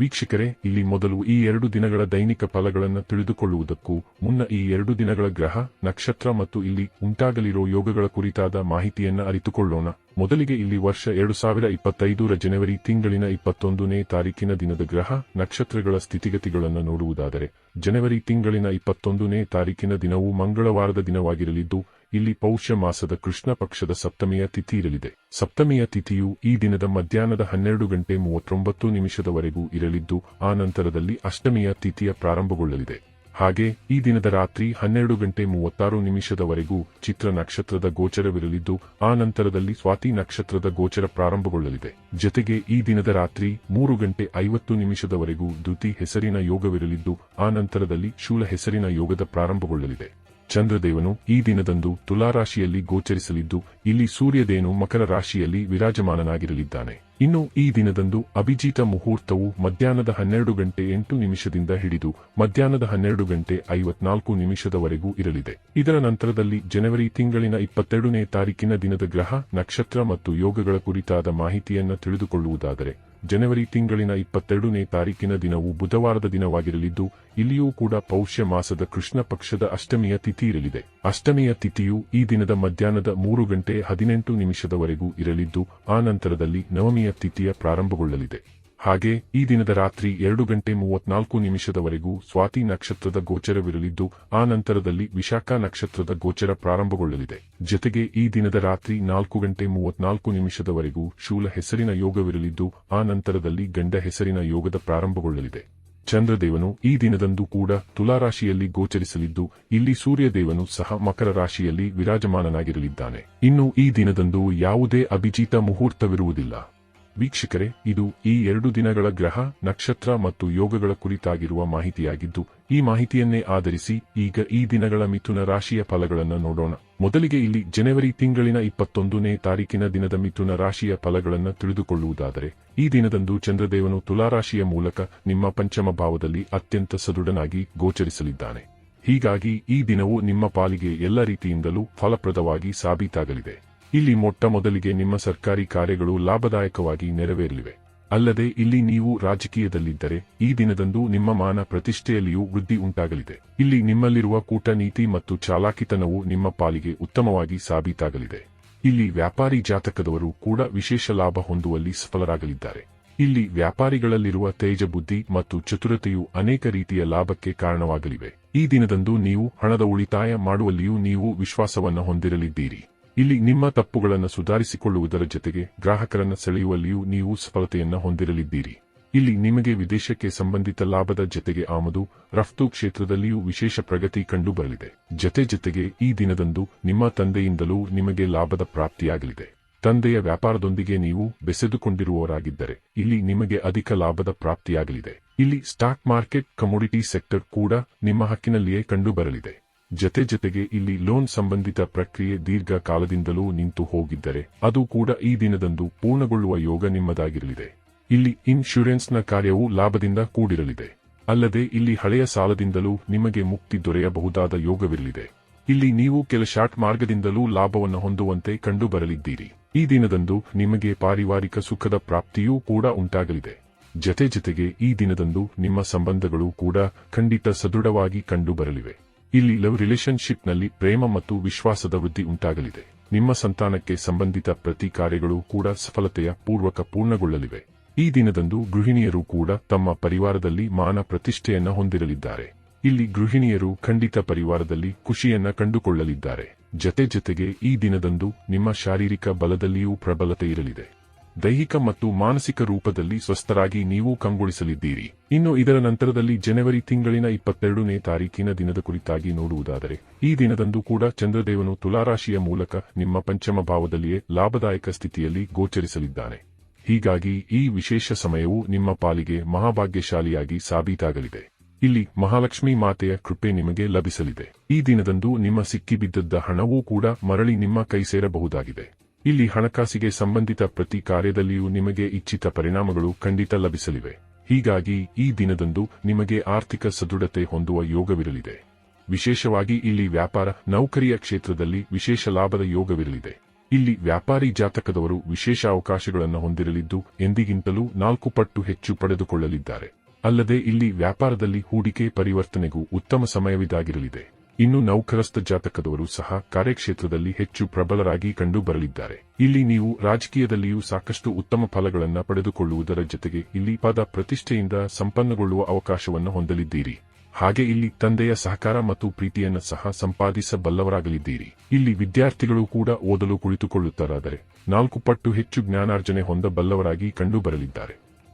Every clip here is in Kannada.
ವೀಕ್ಷಕರೇ, ಇಲ್ಲಿ ಮೊದಲು ಈ ಎರಡು ದಿನಗಳ ದೈನಿಕ ಫಲಗಳನ್ನು ತಿಳಿದುಕೊಳ್ಳುವುದಕ್ಕೂ ಮುನ್ನ ಈ ಎರಡು ದಿನಗಳ ಗ್ರಹ, ನಕ್ಷತ್ರ ಮತ್ತು ಇಲ್ಲಿ ಉಂಟಾಗಲಿರೋ ಯೋಗಗಳ ಕುರಿತಾದ ಮಾಹಿತಿಯನ್ನು ಅರಿತುಕೊಳ್ಳೋಣ. ಮೊದಲಿಗೆ ಇಲ್ಲಿ ವರ್ಷ ಎರಡು ಸಾವಿರ ಇಪ್ಪತ್ತೈದರ ಜನವರಿ ತಿಂಗಳಿನ ಇಪ್ಪತ್ತೊಂದನೇ ತಾರೀಕಿನ ದಿನದ ಗ್ರಹ, ನಕ್ಷತ್ರಗಳ ಸ್ಥಿತಿಗತಿಗಳನ್ನು ನೋಡುವುದಾದರೆ, ಜನವರಿ ತಿಂಗಳಿನ ಇಪ್ಪತ್ತೊಂದನೇ ತಾರೀಕಿನ ದಿನವು ಮಂಗಳವಾರದ ದಿನವಾಗಿರಲಿದ್ದು, ಇಲ್ಲಿ ಪೌಷ್ಯ ಮಾಸದ ಕೃಷ್ಣ ಪಕ್ಷದ ಸಪ್ತಮಿಯ ತಿಥಿ ಇರಲಿದೆ. ಸಪ್ತಮಿಯ ತಿಥಿಯು ಈ ದಿನದ ಮಧ್ಯಾಹ್ನದ ಹನ್ನೆರಡು ಗಂಟೆ ಮೂವತ್ತೊಂಬತ್ತು ನಿಮಿಷದವರೆಗೂ ಇರಲಿದ್ದು, ಆ ನಂತರದಲ್ಲಿ ಅಷ್ಟಮಿಯ ತಿಥಿಯ ಪ್ರಾರಂಭಗೊಳ್ಳಲಿದೆ. ಹಾಗೆ, ಈ ದಿನದ ರಾತ್ರಿ ಹನ್ನೆರಡು ಗಂಟೆ ಮೂವತ್ತಾರು ನಿಮಿಷದವರೆಗೂ ಚಿತ್ರ ನಕ್ಷತ್ರದ ಗೋಚರವಿರಲಿದ್ದು, ಆ ನಂತರದಲ್ಲಿ ಸ್ವಾತಿ ನಕ್ಷತ್ರದ ಗೋಚರ ಪ್ರಾರಂಭಗೊಳ್ಳಲಿದೆ. ಜೊತೆಗೆ ಈ ದಿನದ ರಾತ್ರಿ ಮೂರು ಗಂಟೆ ಐವತ್ತು ನಿಮಿಷದವರೆಗೂ ದ್ಯುತಿ ಹೆಸರಿನ ಯೋಗವಿರಲಿದ್ದು, ಆ ನಂತರದಲ್ಲಿ ಶೂಲ ಹೆಸರಿನ ಯೋಗದ ಪ್ರಾರಂಭಗೊಳ್ಳಲಿದೆ. ಚಂದ್ರದೇವನು ಈ ದಿನದಂದು ತುಲಾರಾಶಿಯಲ್ಲಿ ಗೋಚರಿಸಲಿದ್ದು, ಇಲ್ಲಿ ಸೂರ್ಯದೇನು ಮಕರ ರಾಶಿಯಲ್ಲಿ ವಿರಾಜಮಾನನಾಗಿರಲಿದ್ದಾನೆ. ಇನ್ನು ಈ ದಿನದಂದು ಅಭಿಜಿತ ಮುಹೂರ್ತವು ಮಧ್ಯಾಹ್ನದ ಹನ್ನೆರಡು ಗಂಟೆ ಎಂಟು ನಿಮಿಷದಿಂದ ಹಿಡಿದು ಮಧ್ಯಾಹ್ನದ ಹನ್ನೆರಡು ಗಂಟೆ ಐವತ್ನಾಲ್ಕು ನಿಮಿಷದವರೆಗೂ ಇರಲಿದೆ. ಇದರ ನಂತರದಲ್ಲಿ ಜನವರಿ ತಿಂಗಳಿನ ಇಪ್ಪತ್ತೆರಡನೇ ತಾರೀಕಿನ ದಿನದ ಗ್ರಹ, ನಕ್ಷತ್ರ ಮತ್ತು ಯೋಗಗಳ ಕುರಿತಾದ ಮಾಹಿತಿಯನ್ನು ತಿಳಿದುಕೊಳ್ಳುವುದಾದರೆ ಜನವರಿ ತಿಂಗಳಿನ ಇಪ್ಪತ್ತೆರಡನೇ ತಾರೀಕಿನ ದಿನವು ಬುಧವಾರದ ದಿನವಾಗಿರಲಿದ್ದು, ಇಲ್ಲಿಯೂ ಕೂಡ ಪೌಷ್ಯ ಮಾಸದ ಕೃಷ್ಣ ಪಕ್ಷದ ಅಷ್ಟಮಿಯ ತಿಥಿ ಇರಲಿದೆ. ಅಷ್ಟಮಿಯ ತಿಥಿಯು ಈ ದಿನದ ಮಧ್ಯಾಹ್ನದ ಮೂರು ಗಂಟೆ ಹದಿನೆಂಟು ನಿಮಿಷದವರೆಗೂ ಇರಲಿದ್ದು, ಆ ನಂತರದಲ್ಲಿ ನವಮಿಯ ತಿಥಿಯ ಪ್ರಾರಂಭಗೊಳ್ಳಲಿದೆ. ಹಾಗೆ, ಈ ದಿನದ ರಾತ್ರಿ ಎರಡು ಗಂಟೆ ಮೂವತ್ನಾಲ್ಕು ನಿಮಿಷದವರೆಗೂ ಸ್ವಾತಿ ನಕ್ಷತ್ರದ ಗೋಚರವಿರಲಿದ್ದು, ಆ ನಂತರದಲ್ಲಿ ವಿಶಾಖ ನಕ್ಷತ್ರದ ಗೋಚರ ಪ್ರಾರಂಭಗೊಳ್ಳಲಿದೆ. ಜೊತೆಗೆ ಈ ದಿನದ ರಾತ್ರಿ ನಾಲ್ಕು ಗಂಟೆ ಮೂವತ್ನಾಲ್ಕು ನಿಮಿಷದವರೆಗೂ ಶೂಲ ಹೆಸರಿನ ಯೋಗವಿರಲಿದ್ದು, ಆ ನಂತರದಲ್ಲಿ ಗಂಡ ಹೆಸರಿನ ಯೋಗದ ಪ್ರಾರಂಭಗೊಳ್ಳಲಿದೆ. ಚಂದ್ರದೇವನು ಈ ದಿನದಂದು ಕೂಡ ತುಲಾರಾಶಿಯಲ್ಲಿ ಗೋಚರಿಸಲಿದ್ದು, ಇಲ್ಲಿ ಸೂರ್ಯದೇವನು ಸಹ ಮಕರ ರಾಶಿಯಲ್ಲಿ ವಿರಾಜಮಾನನಾಗಿರಲಿದ್ದಾನೆ. ಇನ್ನು ಈ ದಿನದಂದು ಯಾವುದೇ ಅಭಿಜಿತ ಮುಹೂರ್ತವಿರುವುದಿಲ್ಲ. ವೀಕ್ಷಕರೇ, ಇದು ಈ ಎರಡು ದಿನಗಳ ಗ್ರಹ, ನಕ್ಷತ್ರ ಮತ್ತು ಯೋಗಗಳ ಕುರಿತಾಗಿರುವ ಮಾಹಿತಿಯಾಗಿದ್ದು, ಈ ಮಾಹಿತಿಯನ್ನೇ ಆಧರಿಸಿ ಈಗ ಈ ದಿನಗಳ ಮಿಥುನ ರಾಶಿಯ ಫಲಗಳನ್ನು ನೋಡೋಣ. ಮೊದಲಿಗೆ ಇಲ್ಲಿ ಜನವರಿ ತಿಂಗಳಿನ ಇಪ್ಪತ್ತೊಂದನೇ ತಾರೀಕಿನ ದಿನದ ಮಿಥುನ ರಾಶಿಯ ಫಲಗಳನ್ನು ತಿಳಿದುಕೊಳ್ಳುವುದಾದರೆ, ಈ ದಿನದಂದು ಚಂದ್ರದೇವನು ತುಲಾರಾಶಿಯ ಮೂಲಕ ನಿಮ್ಮ ಪಂಚಮ ಭಾವದಲ್ಲಿ ಅತ್ಯಂತ ಸದೃಢನಾಗಿ ಗೋಚರಿಸಲಿದ್ದಾನೆ. ಹೀಗಾಗಿ ಈ ದಿನವು ನಿಮ್ಮ ಪಾಲಿಗೆ ಎಲ್ಲ ರೀತಿಯಿಂದಲೂ ಫಲಪ್ರದವಾಗಿ ಸಾಬೀತಾಗಲಿದೆ. ಇಲ್ಲಿ ಮೊಟ್ಟ ಮೊದಲಿಗೆ ನಿಮ್ಮ ಸರ್ಕಾರಿ ಕಾರ್ಯಗಳು ಲಾಭದಾಯಕವಾಗಿ ನೆರವೇರಲಿವೆ. ಅಲ್ಲದೆ ಇಲ್ಲಿ ನೀವು ರಾಜಕೀಯದಲ್ಲಿದ್ದರೆ, ಈ ದಿನದಂದು ನಿಮ್ಮ ಮಾನ ಪ್ರತಿಷ್ಠೆಯಲ್ಲಿಯೂ ವೃದ್ಧಿ ಉಂಟಾಗಲಿದೆ. ಇಲ್ಲಿ ನಿಮ್ಮಲ್ಲಿರುವ ಕೂಟನೀತಿ ಮತ್ತು ಚಾಲಾಕಿತನವು ನಿಮ್ಮ ಪಾಲಿಗೆ ಉತ್ತಮವಾಗಿ ಸಾಬೀತಾಗಲಿದೆ. ಇಲ್ಲಿ ವ್ಯಾಪಾರಿ ಜಾತಕದವರು ಕೂಡ ವಿಶೇಷ ಲಾಭ ಹೊಂದುವಲ್ಲಿ ಸಫಲರಾಗಲಿದ್ದಾರೆ. ಇಲ್ಲಿ ವ್ಯಾಪಾರಿಗಳಲ್ಲಿರುವ ತೇಜ ಬುದ್ಧಿ ಮತ್ತು ಚತುರತೆಯು ಅನೇಕ ರೀತಿಯ ಲಾಭಕ್ಕೆ ಕಾರಣವಾಗಲಿವೆ. ಈ ದಿನದಂದು ನೀವು ಹಣದ ಉಳಿತಾಯ ಮಾಡುವಲ್ಲಿಯೂ ನೀವು ವಿಶ್ವಾಸವನ್ನು ಹೊಂದಿರಲಿದ್ದೀರಿ. ಇಲ್ಲಿ ನಿಮ್ಮ ತಪ್ಪುಗಳನ್ನು ಸುಧಾರಿಸಿಕೊಳ್ಳುವುದರ ಜೊತೆಗೆ ಗ್ರಾಹಕರನ್ನು ಸೆಳೆಯುವಲ್ಲಿಯೂ ನೀವು ಸಫಲತೆಯನ್ನು ಹೊಂದಿರಲಿದ್ದೀರಿ. ಇಲ್ಲಿ ನಿಮಗೆ ವಿದೇಶಕ್ಕೆ ಸಂಬಂಧಿತ ಲಾಭದ ಜೊತೆಗೆ ಆಮದು, ರಫ್ತು ಕ್ಷೇತ್ರದಲ್ಲಿಯೂ ವಿಶೇಷ ಪ್ರಗತಿ ಕಂಡುಬರಲಿದೆ. ಜತೆ ಜೊತೆಗೆ ಈ ದಿನದಂದು ನಿಮ್ಮ ತಂದೆಯಿಂದಲೂ ನಿಮಗೆ ಲಾಭದ ಪ್ರಾಪ್ತಿಯಾಗಲಿದೆ. ತಂದೆಯ ವ್ಯಾಪಾರದೊಂದಿಗೆ ನೀವು ಬೆಸೆದುಕೊಂಡಿರುವವರಾಗಿದ್ದರೆ ಇಲ್ಲಿ ನಿಮಗೆ ಅಧಿಕ ಲಾಭದ ಪ್ರಾಪ್ತಿಯಾಗಲಿದೆ. ಇಲ್ಲಿ ಸ್ಟಾಕ್ ಮಾರ್ಕೆಟ್, ಕಮೋಡಿಟಿ ಸೆಕ್ಟರ್ ಕೂಡ ನಿಮ್ಮ ಹಕ್ಕಿನಲ್ಲಿಯೇ ಕಂಡುಬರಲಿದೆ. ಜತೆ ಜತೆಗೆ ಇಲ್ಲಿ ಲೋನ್ ಸಂಬಂಧಿತ ಪ್ರಕ್ರಿಯೆ ದೀರ್ಘ ಕಾಲದಿಂದಲೂ ನಿಂತು ಹೋಗಿದ್ದರೆ ಅದು ಕೂಡ ಈ ದಿನದಂದು ಪೂರ್ಣಗೊಳ್ಳುವ ಯೋಗ ನಿಮ್ಮದಾಗಿರಲಿದೆ. ಇಲ್ಲಿ ಇನ್ಶೂರೆನ್ಸ್ನ ಕಾರ್ಯವು ಲಾಭದಿಂದ ಕೂಡಿರಲಿದೆ. ಅಲ್ಲದೆ ಇಲ್ಲಿ ಹಳೆಯ ಸಾಲದಿಂದಲೂ ನಿಮಗೆ ಮುಕ್ತಿ ದೊರೆಯಬಹುದಾದ ಯೋಗವಿರಲಿದೆ. ಇಲ್ಲಿ ನೀವು ಕೆಲ ಶಾರ್ಟ್ ಮಾರ್ಗದಿಂದಲೂ ಲಾಭವನ್ನು ಹೊಂದುವಂತೆ ಕಂಡುಬರಲಿದ್ದೀರಿ. ಈ ದಿನದಂದು ನಿಮಗೆ ಪಾರಿವಾರಿಕ ಸುಖದ ಪ್ರಾಪ್ತಿಯೂ ಕೂಡ ಉಂಟಾಗಲಿದೆ. ಜತೆ ಜತೆಗೆ ಈ ದಿನದಂದು ನಿಮ್ಮ ಸಂಬಂಧಗಳು ಕೂಡ ಖಂಡಿತ ಸದೃಢವಾಗಿ ಕಂಡುಬರಲಿವೆ. ಇಲ್ಲಿ ಲವ್ ರಿಲೇಶನ್ಶಿಪ್ನಲ್ಲಿ ಪ್ರೇಮ ಮತ್ತು ವಿಶ್ವಾಸದ ವೃದ್ಧಿ ಉಂಟಾಗಲಿದೆ. ನಿಮ್ಮ ಸಂತಾನಕ್ಕೆ ಸಂಬಂಧಿತ ಪ್ರತಿ ಕಾರ್ಯಗಳು ಕೂಡ ಸಫಲತೆಯ ಪೂರ್ವಕ ಪೂರ್ಣಗೊಳ್ಳಲಿವೆ. ಈ ದಿನದಂದು ಗೃಹಿಣಿಯರು ಕೂಡ ತಮ್ಮ ಪರಿವಾರದಲ್ಲಿ ಮಾನ ಪ್ರತಿಷ್ಠೆಯನ್ನ ಹೊಂದಿರಲಿದ್ದಾರೆ. ಇಲ್ಲಿ ಗೃಹಿಣಿಯರು ಖಂಡಿತ ಪರಿವಾರದಲ್ಲಿ ಖುಷಿಯನ್ನ ಕಂಡುಕೊಳ್ಳಲಿದ್ದಾರೆ. ಜತೆ ಜತೆಗೆ ಈ ದಿನದಂದು ನಿಮ್ಮ ಶಾರೀರಿಕ ಬಲದಲ್ಲಿಯೂ ಪ್ರಬಲತೆ ಇರಲಿದೆ. ದೈಹಿಕ ಮತ್ತು ಮಾನಸಿಕ ರೂಪದಲ್ಲಿ ಸ್ವಸ್ಥರಾಗಿ ನೀವು ಕಂಗೊಳಿಸಲಿದ್ದೀರಿ. ಇನ್ನು ಇದರ ನಂತರದಲ್ಲಿ ಜನವರಿ ತಿಂಗಳಿನ ಇಪ್ಪತ್ತೆರಡನೇ ತಾರೀಕಿನ ದಿನದ ಕುರಿತಾಗಿ ನೋಡುವುದಾದರೆ, ಈ ದಿನದಂದು ಕೂಡ ಚಂದ್ರದೇವನು ತುಲಾರಾಶಿಯ ಮೂಲಕ ನಿಮ್ಮ ಪಂಚಮ ಭಾವದಲ್ಲಿಯೇ ಲಾಭದಾಯಕ ಸ್ಥಿತಿಯಲ್ಲಿ ಗೋಚರಿಸಲಿದ್ದಾನೆ. ಹೀಗಾಗಿ ಈ ವಿಶೇಷ ಸಮಯವು ನಿಮ್ಮ ಪಾಲಿಗೆ ಮಹಾಭಾಗ್ಯಶಾಲಿಯಾಗಿ ಸಾಬೀತಾಗಲಿದೆ. ಇಲ್ಲಿ ಮಹಾಲಕ್ಷ್ಮಿ ಮಾತೆಯ ಕೃಪೆ ನಿಮಗೆ ಲಭಿಸಲಿದೆ. ಈ ದಿನದಂದು ನಿಮ್ಮ ಸಿಕ್ಕಿಬಿದ್ದದ್ದ ಹಣವೂ ಕೂಡ ಮರಳಿ ನಿಮ್ಮ ಕೈ ಸೇರಬಹುದಾಗಿದೆ ಇಲ್ಲಿ ಹಣಕಾಸಿಗೆ ಸಂಬಂಧಿತ ಪ್ರತಿ ಕಾರ್ಯದಲ್ಲಿಯೂ ನಿಮಗೆ ಇಚ್ಛಿತ ಪರಿಣಾಮಗಳು ಖಂಡಿತ ಲಭಿಸಲಿವೆ. ಹೀಗಾಗಿ ಈ ದಿನದಂದು ನಿಮಗೆ ಆರ್ಥಿಕ ಸದೃಢತೆ ಹೊಂದುವ ಯೋಗವಿರಲಿದೆ. ವಿಶೇಷವಾಗಿ ಇಲ್ಲಿ ವ್ಯಾಪಾರ, ನೌಕರಿಯ ಕ್ಷೇತ್ರದಲ್ಲಿ ವಿಶೇಷ ಲಾಭದ ಯೋಗವಿರಲಿದೆ. ಇಲ್ಲಿ ವ್ಯಾಪಾರಿ ಜಾತಕದವರು ವಿಶೇಷ ಅವಕಾಶಗಳನ್ನು ಹೊಂದಿರಲಿದ್ದು, ಎಂದಿಗಿಂತಲೂ ನಾಲ್ಕು ಪಟ್ಟು ಹೆಚ್ಚು ಪಡೆದುಕೊಳ್ಳಲಿದ್ದಾರೆ. ಅಲ್ಲದೆ ಇಲ್ಲಿ ವ್ಯಾಪಾರದಲ್ಲಿ ಹೂಡಿಕೆ ಪರಿವರ್ತನೆಗೂ ಉತ್ತಮ ಸಮಯವಿದಾಗಿರಲಿದೆ. ಇನ್ನು ನೌಕರಸ್ಥ ಜಾತಕದವರು ಸಹ ಕಾರ್ಯಕ್ಷೇತ್ರದಲ್ಲಿ ಹೆಚ್ಚು ಪ್ರಬಲರಾಗಿ ಕಂಡುಬರಲಿದ್ದಾರೆ. ಇಲ್ಲಿ ನೀವು ರಾಜಕೀಯದಲ್ಲಿಯೂ ಸಾಕಷ್ಟು ಉತ್ತಮ ಫಲಗಳನ್ನು ಪಡೆದುಕೊಳ್ಳುವುದರ ಜೊತೆಗೆ ಇಲ್ಲಿ ಪದ ಪ್ರತಿಷ್ಠೆಯಿಂದ ಸಂಪನ್ನಗೊಳ್ಳುವ ಅವಕಾಶವನ್ನು ಹೊಂದಲಿದ್ದೀರಿ. ಹಾಗೆ ಇಲ್ಲಿ ತಂದೆಯ ಸಹಕಾರ ಮತ್ತು ಪ್ರೀತಿಯನ್ನು ಸಹ ಸಂಪಾದಿಸಬಲ್ಲವರಾಗಲಿದ್ದೀರಿ. ಇಲ್ಲಿ ವಿದ್ಯಾರ್ಥಿಗಳು ಕೂಡ ಓದಲು ಕುಳಿತುಕೊಳ್ಳುತ್ತಾರಾದರೆ ನಾಲ್ಕು ಪಟ್ಟು ಹೆಚ್ಚು ಜ್ಞಾನಾರ್ಜನೆ ಹೊಂದಬಲ್ಲವರಾಗಿ ಕಂಡುಬರಲಿದ್ದಾರೆ.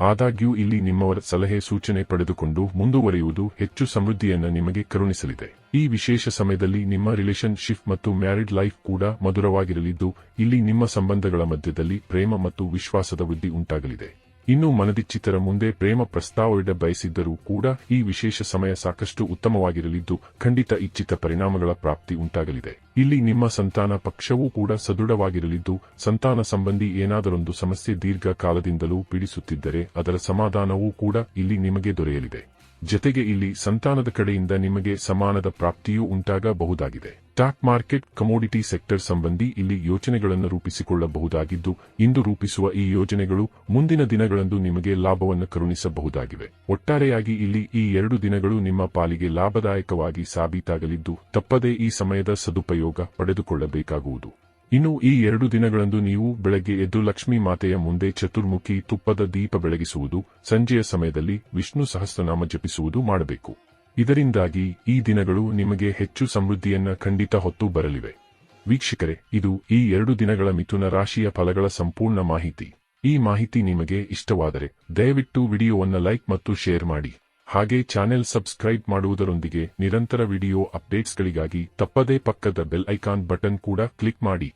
ಆದಾಗ್ಯೂ ಇಲ್ಲಿ ನಿಮ್ಮವರ ಸಲಹೆ ಸೂಚನೆ ಪಡೆದುಕೊಂಡು ಮುಂದುವರಿಯುವುದು ಹೆಚ್ಚು ಸಮೃದ್ಧಿಯನ್ನು ನಿಮಗೆ ಕರುಣಿಸಲಿದೆ. ಈ ವಿಶೇಷ ಸಮಯದಲ್ಲಿ ನಿಮ್ಮ ರಿಲೇಶನ್ಶಿಪ್ ಮತ್ತು ಮ್ಯಾರಿಡ್ ಲೈಫ್ ಕೂಡ ಮಧುರವಾಗಿರಲಿದ್ದು, ಇಲ್ಲಿ ನಿಮ್ಮ ಸಂಬಂಧಗಳ ಮಧ್ಯದಲ್ಲಿ ಪ್ರೇಮ ಮತ್ತು ವಿಶ್ವಾಸದ ವೃದ್ಧಿ ಉಂಟಾಗಲಿದೆ. ಇನ್ನು ಮನದಿಚ್ಚಿತರ ಮುಂದೆ ಪ್ರೇಮ ಪ್ರಸ್ತಾವವಿಡ ಬಯಸಿದ್ದರೂ ಕೂಡ ಈ ವಿಶೇಷ ಸಮಯ ಸಾಕಷ್ಟು ಉತ್ತಮವಾಗಿರಲಿದ್ದು ಖಂಡಿತ ಇಚ್ಛಿತ ಪರಿಣಾಮಗಳ ಪ್ರಾಪ್ತಿ ಉಂಟಾಗಲಿದೆ. ಇಲ್ಲಿ ನಿಮ್ಮ ಸಂತಾನ ಪಕ್ಷವೂ ಕೂಡ ಸದೃಢವಾಗಿರಲಿದ್ದು ಸಂತಾನ ಸಂಬಂಧಿ ಏನಾದರೊಂದು ಸಮಸ್ಯೆ ದೀರ್ಘಕಾಲದಿಂದಲೂ ಪೀಡಿಸುತ್ತಿದ್ದರೆ ಅದರ ಸಮಾಧಾನವೂ ಕೂಡ ಇಲ್ಲಿ ನಿಮಗೆ ದೊರೆಯಲಿದೆ. ಜತೆಗೆ ಇಲ್ಲಿ ಸಂತಾನದ ಕಡೆಯಿಂದ ನಿಮಗೆ ಸಮಾನದ ಪ್ರಾಪ್ತಿಯೂ ಉಂಟಾಗಬಹುದಾಗಿದೆ. ಸ್ಟಾಕ್ ಮಾರ್ಕೆಟ್, ಕಮೋಡಿಟಿ ಸೆಕ್ಟರ್ ಸಂಬಂಧಿ ಇಲ್ಲಿ ಯೋಜನೆಗಳನ್ನು ರೂಪಿಸಿಕೊಳ್ಳಬಹುದಾಗಿದ್ದು, ಇಂದು ರೂಪಿಸುವ ಈ ಯೋಜನೆಗಳು ಮುಂದಿನ ದಿನಗಳಂದು ನಿಮಗೆ ಲಾಭವನ್ನು ಕರುಣಿಸಬಹುದಾಗಿವೆ. ಒಟ್ಟಾರೆಯಾಗಿ ಇಲ್ಲಿ ಈ ಎರಡು ದಿನಗಳು ನಿಮ್ಮ ಪಾಲಿಗೆ ಲಾಭದಾಯಕವಾಗಿ ಸಾಬೀತಾಗಲಿದ್ದು, ತಪ್ಪದೇ ಈ ಸಮಯದ ಸದುಪಯೋಗ ಪಡೆದುಕೊಳ್ಳಬೇಕಾಗುವುದು. ಇನ್ನು ಈ ಎರಡು ದಿನಗಳಂದು ನೀವು ಬೆಳಗ್ಗೆ ಎದ್ದು ಲಕ್ಷ್ಮೀ ಮಾತೆಯ ಮುಂದೆ ಚತುರ್ಮುಖಿ ತುಪ್ಪದ ದೀಪ ಬೆಳಗಿಸುವುದು, ಸಂಜೆಯ ಸಮಯದಲ್ಲಿ ವಿಷ್ಣು ಸಹಸ್ರನಾಮ ಜಪಿಸುವುದು ಮಾಡಬೇಕು. ಇದರಿಂದಾಗಿ ಈ ದಿನಗಳು ನಿಮಗೆ ಹೆಚ್ಚು ಸಮೃದ್ಧಿಯನ್ನ ಖಂಡಿತ ಹೊತ್ತು ಬರಲಿವೆ. ವೀಕ್ಷಕರೇ, ಇದು ಈ ಎರಡು ದಿನಗಳ ಮಿಥುನ ರಾಶಿಯ ಫಲಗಳ ಸಂಪೂರ್ಣ ಮಾಹಿತಿ. ಈ ಮಾಹಿತಿ ನಿಮಗೆ ಇಷ್ಟವಾದರೆ ದಯವಿಟ್ಟು ವಿಡಿಯೋವನ್ನು ಲೈಕ್ ಮತ್ತು ಶೇರ್ ಮಾಡಿ. ಹಾಗೆ ಚಾನೆಲ್ ಸಬ್ಸ್ಕ್ರೈಬ್ ಮಾಡುವುದರೊಂದಿಗೆ ನಿರಂತರ ವಿಡಿಯೋ ಅಪ್ಡೇಟ್ಸ್ಗಳಿಗಾಗಿ ತಪ್ಪದೇ ಪಕ್ಕದ ಬೆಲ್ ಐಕಾನ್ ಬಟನ್ ಕೂಡ ಕ್ಲಿಕ್ ಮಾಡಿ.